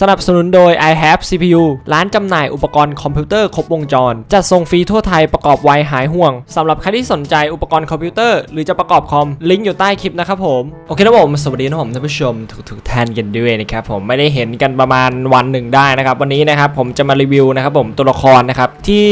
สนับสนุนโดย i have CPU ร้านจำหน่ายอุปกรณ์คอมพิวเตอร์ครบวงจร จัดส่งฟรีทั่วไทยประกอบไวหายห่วงสำหรับใครที่สนใจอุปกรณ์คอมพิวเตอร์หรือจะประกอบคอม ลิงก์อยู่ใต้คลิปนะครับผม โอเคนะผม สวัสดีนะผมท่านผู้ชมทุกๆท่านกันด้วยนะครับผมไม่ได้เห็นกันประมาณวันหนึ่งได้นะครับ วันนี้นะครับผมจะมารีวิวนะครับผมตัวละครนะครับที่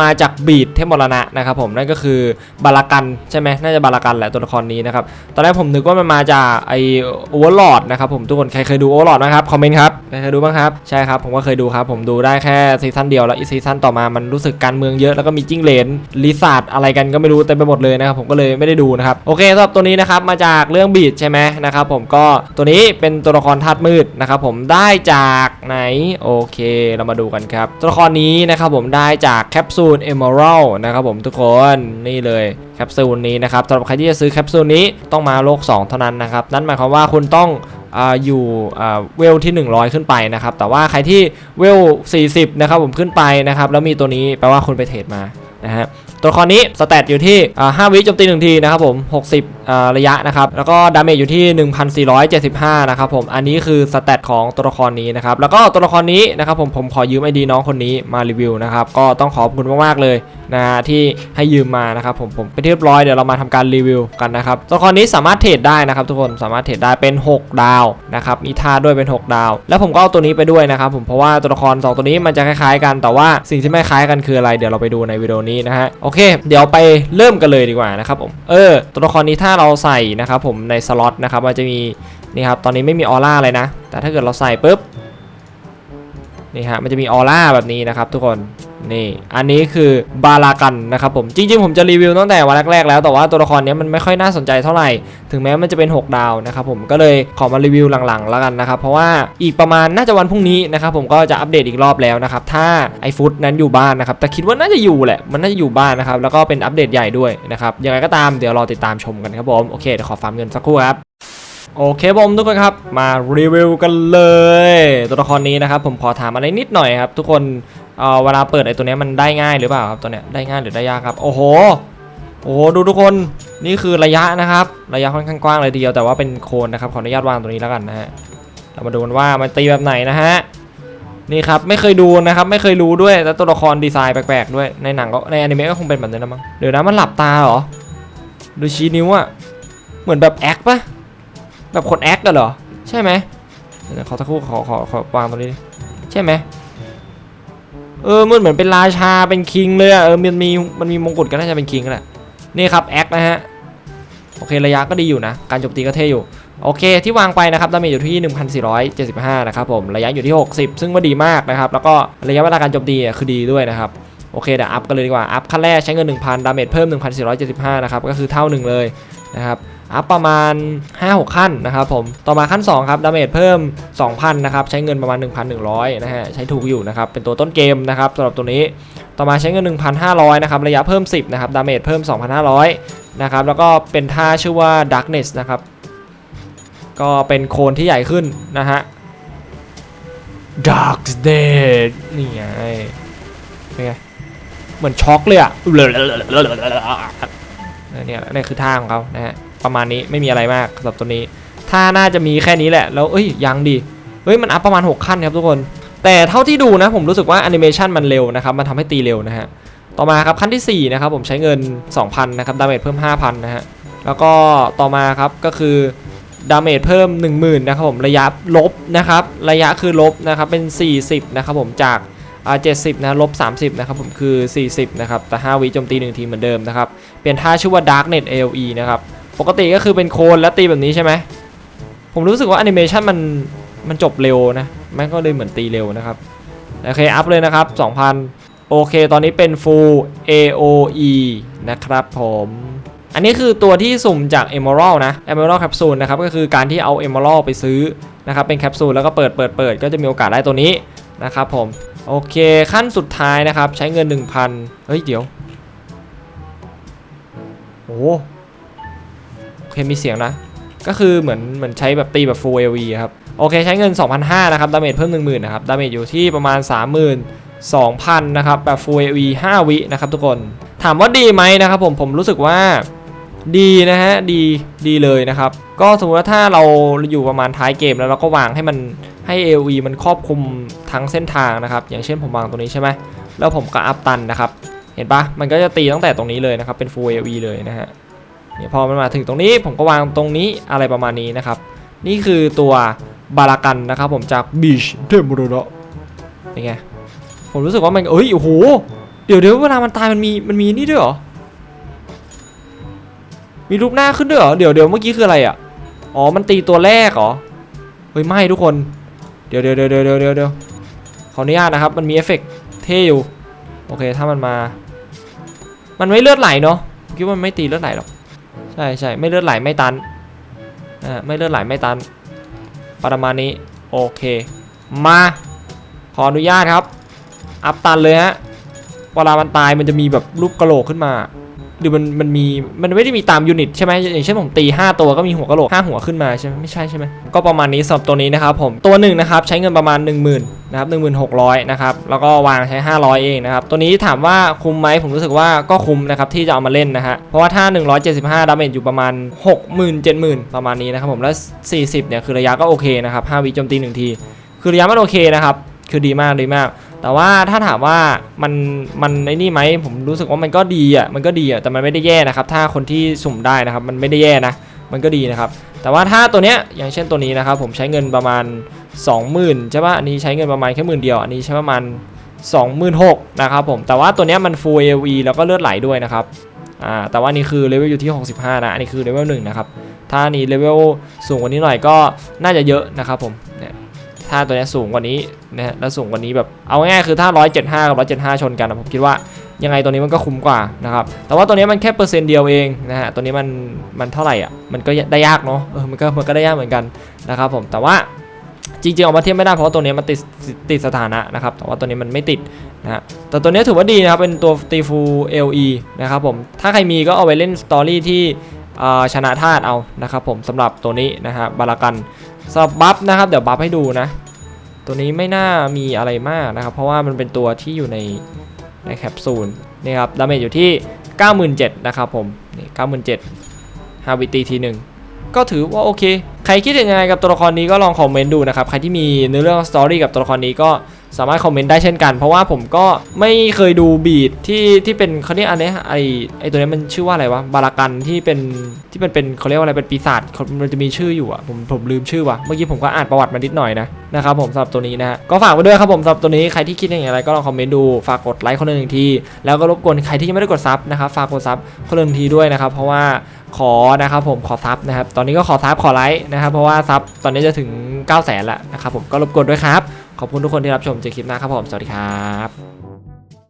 มาจากบีดเทพมรณะนะครับผมนั่นก็คือบารากันใช่ไหมน่าจะบารากันแหละตัวละครนี้นะครับตอนแรกผมนึกว่ามันมาจากไอโอเวอร์ลอดนะครับผมทุกคนใครเคยดูโอเวอร์ลอดนะครับคอมเมนต์ครับเคยดูบ้างครับ ใช่ครับ ผมก็เคยดูครับ ผมดูได้แค่ซีซั่นเดียวแล้วอีซีซั่นต่อมามันรู้สึกการเมืองเยอะแล้วก็มีจิ้งเหลนลิซาร์ดอะไรกันก็ไม่รู้เต็มไปหมดเลยนะครับผมก็เลยไม่ได้ดูนะครับโอเคสำหรับตัวนี้นะครับมาจากเรื่องบีดใช่ไหมนะครับผมก็ตัวนี้เป็นตัวละครธาตุมืดนะครับผมได้จากไหนโอเคเรามาดูกันครับ ตัวละครนี้นะครับผมได้จากแคปซูลเอเมอรัลนะครับผมทุกคนนี่เลยแคปซูลนี้นะครับสำหรับใครที่จะซื้อแคปซูลนี้ต้องมาโลก 2 เท่านั้นนะครับนั่นหมายความว่าคุณต้อง อยู่เวลที่ 100 ขึ้นไปนะครับ แต่ว่าใครที่เวล 40 นะครับผมขึ้นไปนะครับ แล้วมีตัวนี้แปลว่าคุณไปเทรดมานะฮะตัวครนี้สเตตอยู่ที่อ่า5วิโจมตี 1 ทีนะครับผม 60 ระยะนะครับ แล้วก็ดาเมจอยู่ที่ 1475 นะครับผม อันนี้คือสเตตของตัวละครนี้นะครับ แล้วก็ตัวละครนี้นะครับผม ผมขอยืมไอดีน้องคนนี้มารีวิวนะครับ ก็ต้องขอบคุณมาก ๆ เลย นะฮะที่ให้ยืมมานะครับผมผมเป็นที่เรียบร้อยเดี๋ยวเรามาทำการรีวิวกันนะครับตัวละครนี้สามารถเทรดได้นะครับทุกคนสามารถเทรดได้เป็น 6 ดาวนะครับมีท่าด้วยเป็น 6 ดาว แล้วผมก็เอาตัวนี้ไปด้วยนะครับผมเพราะว่าตัวละครสองตัวนี้มันจะคล้ายๆกันแต่ว่าสิ่งที่ไม่คล้ายกันคืออะไรเดี๋ยวเราไปดูในวิดีโอนี้นะฮะโอเค เดี๋ยวไปเริ่มกันเลยดีกว่านะครับผมเออตัวละครนี้ถ้าเราใส่นะครับผมในสล็อตนะครับมันจะมีนี่ครับตอนนี้ไม่มีออร่าเลยนะ แต่ถ้าเกิดเราใส่ปุ๊บนี่ฮะมันจะมีออร่าแบบนี้นะครับทุกคน นี่ อันนี้คือบารากันนะครับผม จริง ๆ ผมจะรีวิวตั้งแต่วันแรกๆแล้ว แต่ว่าตัวละครนี้มันไม่ค่อยน่าสนใจเท่าไหร่ ถึงแม้มันจะเป็น 6 ดาวนะครับผม ก็เลยขอมารีวิวหลังๆ แล้วกันนะครับ เพราะว่าอีกประมาณน่าจะวันพรุ่งนี้นะครับผมก็จะอัปเดตอีกรอบแล้วนะครับ ถ้าไอฟุตนั้นอยู่บ้านนะครับ แต่คิดว่าน่าจะอยู่แหละ มันน่าจะอยู่บ้านนะครับ แล้วก็เป็นอัปเดตใหญ่ด้วยนะครับ ยังไงก็ตาม เดี๋ยวรอติดตามชมกันครับผม โอเค เดี๋ยวขอฟาร์มเงินสักครู่ครับโอเคผมทุกคนครับมารีวิวกันเลย ตัวละครนี้นะครับผมขอถามอะไรนิดหน่อยครับ ทุกคน เอ่อเวลาเปิดไอ้ตัวเนี้ยมันได้ง่ายหรือเปล่าครับตัวเนี้ยได้ง่ายหรือได้ยากครับ โอ้โหโอ้โหดูทุกคนนี่คือระยะนะครับ ระยะค่อนข้างกว้างเลยทีเดียวแต่ว่าเป็นโคนนะครับขออนุญาตวางตัวนี้แล้วกันนะฮะเรามาดูกันว่ามันตีแบบไหนนะฮะนี่ครับไม่เคยดูนะครับไม่เคยรู้ด้วยแล้วตัวละครดีไซน์แปลกๆด้วยในหนังก็ในอนิเมะก็คงเป็นแบบนี้นะมั้งเดี๋ยวนะมันหลับตาเหรอดูชี้นิ้วอะเหมือนแบบแอคปะแบบคนแอคกันเหรอใช่ไหมเดี๋ยวขอสักครู่ขอขอขอวางตรงนี้ใช่ไหม เออมันเหมือนเป็นราชาเป็นคิงเลยอะเออมันมีมันมีมงกุฎก็น่าจะเป็นคิงแหละนี่ครับแอคนะฮะโอเคระยะก็ดีอยู่นะ การโจมตีก็เท่อยู่ โอเคที่วางไปนะครับดาเมจอยู่ที่ 1475 นะครับผมระยะอยู่ที่ 60 ซึ่งว่าดีมากนะครับแล้วก็ระยะเวลาการโจมตีอะคือดีด้วยนะครับโอเคเดี๋ยวอัพกันเลยดีกว่าอัพขั้นแรกใช้เงิน 1,000 ดาเมจเพิ่ม 1475 นะครับก็คือเท่าหนึ่งเลยนะครับ อัพประมาณ 5-6 ขั้นนะครับผม ต่อมาขั้น 2 ครับดาเมจเพิ่ม 2,000 นะครับ ใช้เงินประมาณ 1,100 นะฮะ ใช้ถูกอยู่นะครับ เป็นตัวต้นเกมนะครับสำหรับตัวนี้ ต่อมาใช้เงิน 1,500 นะครับ ระยะเพิ่ม 10 นะครับ ดาเมจเพิ่ม 2,500 นะครับ แล้วก็เป็นท่าชื่อว่า Darkness นะครับ ก็เป็นโคนที่ใหญ่ขึ้นนะฮะ Dark Dead นี่ไง เป็นไง เหมือนช็อกเลยอะเนี่ยนี่คือท่าของเขานะฮะ ประมาณนี้ไม่มีอะไรมากสำหรับตัวนี้ ถ้าน่าจะมีแค่นี้แหละ แล้วเอ้ยยังดีเฮ้ยมันอัพประมาณ 6 ขั้นครับทุกคน แต่เท่าที่ดูนะผมรู้สึกว่าแอนิเมชันมันเร็วนะครับมันทำให้ตีเร็วนะฮะต่อมาครับขั้นที่ 4 นะครับผมใช้เงิน 2,000 นะครับดาเมจเพิ่ม 5,000 นะฮะแล้วก็ต่อมาครับก็คือดาเมจเพิ่ม 10,000 นะครับผมระยะลบนะครับระยะคือลบนะครับเป็น 40 นะครับผมจากอ่า70นะลบ30นะครับผมคือ 40 นะครับแต่ 5วิโจมตี 1 ทีเหมือนเดิมนะครับ เปลี่ยนท่าชื่อว่า Darknet AOE นะครับ ปกติก็คือเป็นโคนแล้วตีแบบนี้ใช่ไหมผมรู้สึกว่าแอนิเมชันมันมันจบเร็วนะมันก็เลยเหมือนตีเร็วนะครับโอเคอัพเลยนะครับ 2,000 โอเค ตอนนี้เป็น full AOE นะครับผม อันนี้คือตัวที่สุ่มจาก Emerald นะ Emerald Capsule นะครับ ก็คือการที่เอา Emerald ไปซื้อนะครับ เป็นแคปซูลแล้วก็เปิดเปิดเปิดก็จะมีโอกาสได้ตัวนี้นะครับผม โอเคขั้นสุดท้ายนะครับ ใช้เงิน 1,000 เฮ้ย เดี๋ยว โอ้ มีเสียงนะ ก็คือเหมือนเหมือนใช้แบบตีแบบ full AV ครับ โอเคใช้เงิน 2,500นะครับ ดาเมจเพิ่ม 10,000นะครับ ดาเมจอยู่ที่ประมาณ 32,000นะครับ แบบ full AV 5 วินะครับทุกคน ถามว่าดีไหมนะครับผมผมรู้สึกว่าดีนะฮะ ดีดีเลยนะครับ ก็สมมติว่าถ้าเราอยู่ประมาณท้ายเกมแล้วเราก็วางให้มันให้ AOE มันครอบคลุมทั้งเส้นทางนะครับ อย่างเช่นผมวางตรงนี้ใช่ไหมแล้วผมก็อัพตันนะครับ เห็นปะมันก็จะตีตั้งแต่ตรงนี้เลยนะครับ เป็น full AOE เลยนะฮะ เนี่ยพอมันมาถึงตรงนี้ผมก็วางตรงนี้อะไรประมาณนี้นะครับ นี่คือตัวบารากันนะครับผมจากบีชเทมโรโดเป็นไงผมรู้สึกว่ามันเอ้ยโอ้โหเดี๋ยวเดี๋ยวเวลามันตายมันมีมันมีนี่ด้วยเหรอมีรูปหน้าขึ้นด้วยเหรอเดี๋ยวเดี๋ยวเมื่อกี้คืออะไรอะอ๋อมันตีตัวแรกเหรอเฮ้ยไม่ทุกคนเดี๋ยวเดี๋ยวเดี๋ยวเดี๋ยวเดี๋ยวเดี๋ยวเขออนุญาตนะครับ มันมีเอฟเฟกต์เท่อยู่โอเคถ้ามันมา มันไม่เลือดไหลเนาะคิดว่ามันไม่ตีเลือดไหลหรอก ใช่ใช่ไม่เลือดไหลไม่ตันอ่าไม่เลือดไหลไม่ตัน ประมาณนี้โอเค มาขออนุญาตครับ อัพตันเลยฮะเวลามันตายมันจะมีแบบรูปกระโหลกขึ้นมา หรือมันมันมีมันไม่ได้มีตามยูนิตใช่ไหมอย่างเช่นผมตี 5 ตัวก็มีหัวกระโหลก 5 หัวขึ้นมาใช่ไหมไม่ใช่ใช่ไหมก็ประมาณนี้สำหรับตัวนี้นะครับผมตัวหนึ่งนะครับใช้เงินประมาณ 1 0,000 นะครับ1600นะครับแล้วก็วางใช้ 500 เองนะครับตัวนี้ถามว่าคุ้มไหมผมรู้สึกว่าก็คุ้มนะครับที่จะเอามาเล่นนะฮะเพราะว่าถ้า 175 ดาเมจอยู่ประมาณ 60,000 70,000 ประมาณนี้นะครับผมแล้ว 40 เนี่ยคือระยะก็โอเคนะครับ5วิโจมตี 1 ที คือระยะมันโอเคนะครับคือดีมากดีมาก แต่ว่าถ้าถามว่ามันมันไอ้นี่ไหมผมรู้สึกว่ามันก็ดีอะมันก็ดีอะแต่มันไม่ได้แย่นะครับถ้าคนที่สุ่มได้นะครับมันไม่ได้แย่นะมันก็ดีนะครับ แต่ว่าถ้าตัวเนี้ยอย่างเช่นตัวนี้นะครับผมใช้เงินประมาณ 20,000ใช่ปะอันนี้ใช้เงินประมาณแค่หมื่นเดียวอันนี้ใช้ประมาณ 26,000นะครับผมแต่ว่าตัวเนี้ยมัน full AOE แล้วก็เลือดไหลด้วยนะครับอ่าแต่ว่านี่คือเลเวลอยู่ที่ 65 นะอันนี้คือเลเวล1นะครับถ้านี่เลเวลสูงกว่านี้หน่อยก็น่าจะเยอะนะครับผมเนี่ยถ้าตัวนี้สูงกว่านี้นะฮะแล้วสูงกว่านี้แบบเอาง่ายๆคือถ้า 175 กับ 175 ชนกันนะผมคิดว่า ยังไงตัวนี้มันก็คุ้มกว่านะครับแต่ว่าตัวนี้มันแค่เปอร์เซ็นต์เดียวเองนะฮะตัวนี้มันมันเท่าไหร่อะมันก็ได้ยากเนาะเออมันก็มันก็ได้ยากเหมือนกันนะครับผมแต่ว่าจริงๆออกมาเทียบไม่ได้เพราะว่าตัวนี้มันติดติดสถานะนะครับแต่ว่าตัวนี้มันไม่ติดนะฮะแต่ตัวนี้ถือว่าดีนะครับเป็นตัวตีฟู LE นะครับผมถ้าใครมีก็เอาไว้เล่นสตอรี่ที่ชนะธาตุเอานะครับผมสำหรับตัวนี้นะฮะบารากันสำหรับบัฟนะครับเดี๋ยวบัฟให้ดูนะตัวนี้ไม่น่ามีอะไรมากนะครับเพราะว่ามันเป็นตัวที่อยู่ใน ในแคปซูลนี่ครับดาเมจอยู่ที่ 97,000นะครับผมนี่97,000ฮาวิตีทีหนึ่งก็ถือว่าโอเค ใครคิดยังไงกับตัวละครนี้ก็ลองคอมเมนต์ดูนะครับ ใครที่มีเนื้อเรื่องสตอรี่กับตัวละครนี้ก็ สามารถคอมเมนต์ได้เช่นกัน เพราะว่าผมก็ไม่เคยดูบีทที่ที่เป็นเขาเรียกอันเนี้ยไอไอตัวนี้มันชื่อว่าอะไรวะบารากันที่เป็นที่มันเป็นเขาเรียกว่าอะไรเป็นปีศาจมันจะมีชื่ออยู่อะผมผมลืมชื่อว่ะเมื่อกี้ผมก็อ่านประวัติมานิดหน่อยนะนะครับผมสำหรับตัวนี้นะฮะก็ฝากไว้ด้วยครับผมสำหรับตัวนี้ใครที่คิดอย่างไรก็ลองคอมเมนต์ดูฝากกดไลค์คนละหนึ่งทีแล้วก็รบกวนใครที่ยังไม่ได้กดซับนะครับฝากกดซับคนละหนึ่งทีด้วยนะครับเพราะว่าขอนะครับผมขอซับนะครับตอนนี้ก็ขอซับขอไลค์นะครับเพราะว่าซับตอนนี้จะถึง 9 0 0 0 0 0แล้วนะครับผมก็รบกวนด้วยครับ ขอบคุณทุกคนที่รับชมเจอคลิปหน้าครับผม สวัสดีครับ